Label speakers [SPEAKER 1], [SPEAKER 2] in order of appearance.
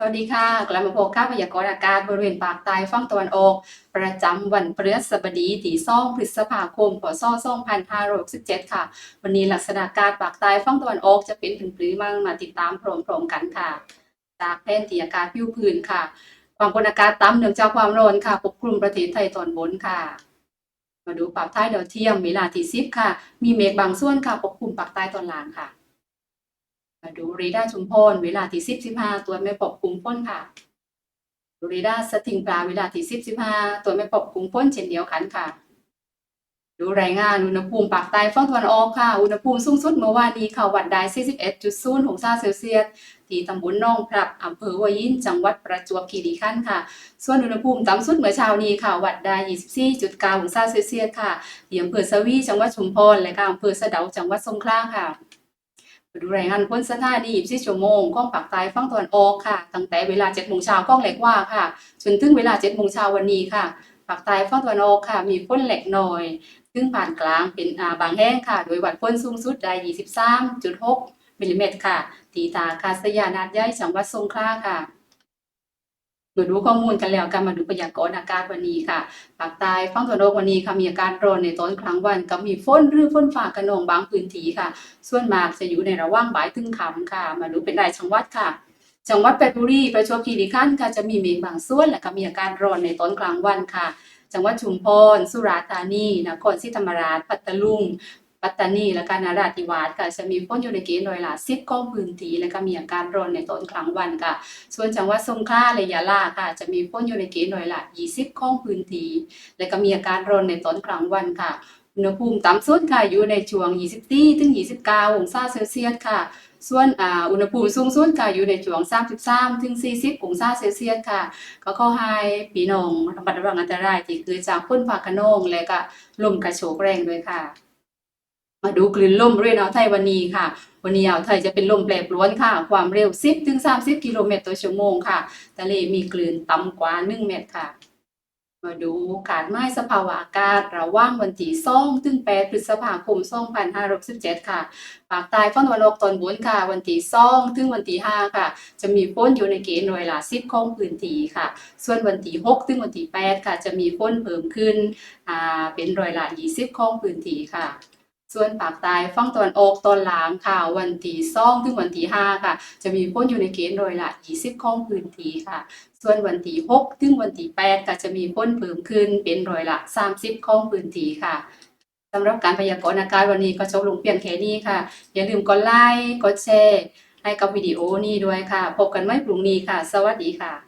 [SPEAKER 1] สวัสดีค่ะกลับมาพบกับพยากรณ์อากาศบริเวณปากใต้ฝั่งตะวันออก ประจำวันพฤหัสบดีที่2พฤษภาคมพศ2567ค่ะ วันนี้ลักษณะอากาศปากใต้ฝั่งตะวันออกจะเป็นถึงปรือมั่งมาติดตามพร้อมๆกันค่ะ จากแผนที่อากาศผิวพื้นค่ะ ความกดอากาศต่ำเนื่องจากความร้อนค่ะปกคลุมประเทศไทยตอนบนค่ะมาดูภาพท้ดาวเทียมเวลาที่10ค่ะ มีเมฆบางส่วนค่ะปกคลุมปากใต้ตอนล่างค่ะ มาดูเรดาชุมพรเวลาที่10 15ตัวไม่ปกคลุมฝนค่ะดูเรดาสติงปลาเวลาที่10 15ตัวไม่ปกคลุมฝนเช่นเดียวกันค่ะ ดูรายงานอุณหภูมิปากใต้ฝั่งตะวันออกค่ะ อุณหภูมิสูงสุดเมื่อวานนี้ค่ะวัดได้41.0องศาเซลเซียสที่ตำบลหนองพรับอำเภอหัวหินจังหวัดประจวบคีรีขันธ์ค่ะ ส่วนอุณหภูมิต่ำสุดเมื่อเช้านี้ค่ะ วัดได้24.9องศาเซลเซียสค่ะที่อำเภอสวีจังหวัดชุมพรและก็อำเภอสะเดาจังหวัดสงขลาค่ะ ดูรายงานพ้นสถานี24ชั่วโมงก้องปากตายฟังตะวันออกค่ะ ตั้งแต่เวลา7โมงเช้าก้องเล็กว่าค่ะ จนถึงเวลา7โมงเช้าวันนี้ค่ะ ปากตายฟังตะวันออกค่ะ มีพ้นเล็กน้อยซึ่งผ่านกลางเป็นอ่าบางแห้งค่ะ โดยวัดพ้นสูงสุดได้23.6มิลลิเมตรค่ะ ตีตาคาสยานาดใหญ่จังหวัดสงขลาค่ะ มาดูข้อมูลกันแล้วกันมาดูพยากรณ์อากาศวันนี้ค่ะภาคใต้ฝั่งตะวันออกวันนี้ค่ะมีอากาศร้อนในตอนกลางวันกับมีฝนหรือฝนฟ้าขนองบางพื้นที่ค่ะ ส่วนมากจะอยู่ในระหว่างบ่ายถึงค่ำค่ะ มาดูเป็นรายจังหวัดค่ะจังหวัดเพชรบุรีประจวบคีรีขันธ์ค่ะจะมีเมฆบางส่วนและก็มีอากาศร้อนในตอนกลางวันค่ะ จังหวัดชุมพร สุราษฎร์ธานี นครศรีธรรมราช ปัตตาลุง ปัตตานีและก็นราธิวาสค่ะจะมีฝนอยู่ในเกณฑ์ร้อยละ10ขอพื้นที่และก็มีอากาศร้อนในตอนกลางวันค่ะ ส่วนจังหวัดสงขลาและยะลาค่ะ จะมีฝนอยู่ในเกณฑ์ร้อยละ20ขอพื้นที่และก็มีอากาศร้อนในตอนกลางวันค่ะอุณหภูมิต่ำสุดค่ะอยู่ในช่วง 24 ถึง 29 องศาเซลเซียสค่ะ ส่วนอ่าอุณหภูมิสูงสุดค่ะอยู่ในช่วง 33 ถึง 40 องศาเซลเซียสค่ะ ก็ขอให้พี่น้องระมัดระวังอันตรายที่เกิดจากฝนฟ้าคะนองและก็ลมกระโชกแรงด้วยค่ะ มาดูคลื่นลมบริเวณอ่าวไทยวันนี้ค่ะ วันนี้อ่าวไทยจะเป็นลมแปรปรวนค่ะ ความเร็ว 10ถึง30 กิโลเมตรต่อชั่วโมงค่ะ ทะเลมีคลื่นต่ำกว่า 1 เมตรค่ะ มาดูการไม้สภาวะอากาศระว่างวันที่2ถึง8พฤษภาคม2567ค่ะภาคใต้ฝั่งตะวันออกตอนบนค่ะ วันที่2ถึงวันที่5ค่ะ จะมีฝนอยู่ในเกณฑ์หน่วยละ10ของพื้นที่ค่ะ ส่วนวันที่6ถึงวันที่8ค่ะ จะมีฝนเพิ่มขึ้นอ่าเป็นร้อยละ20ของพื้นที่ค่ะ ส่วนภาคใต้ฝั่งตะวันออกตอนหล่างค่ะ วันที่2ถึงวันที่5ค่ะ จะมีฝนอยู่ในเกณฑ์ร้อยละ20ข้องพื้นที่ค่ะ ส่วนวันที่6ถึงวันที่8ก็จะมีฝนเพิ่มขึ้นเป็นรอยละ30ข้องพื้นที่ค่ะสำหรับการพยากรณ์อากาศวันนี้ก็จบลงเพียงแค่นี้ค่ะ อย่าลืมกดไลค์กดแชร์ให้กับวิดีโอนี้ด้วยค่ะ พบกันใหม่พรุ่งนี้ค่ะ สวัสดีค่ะ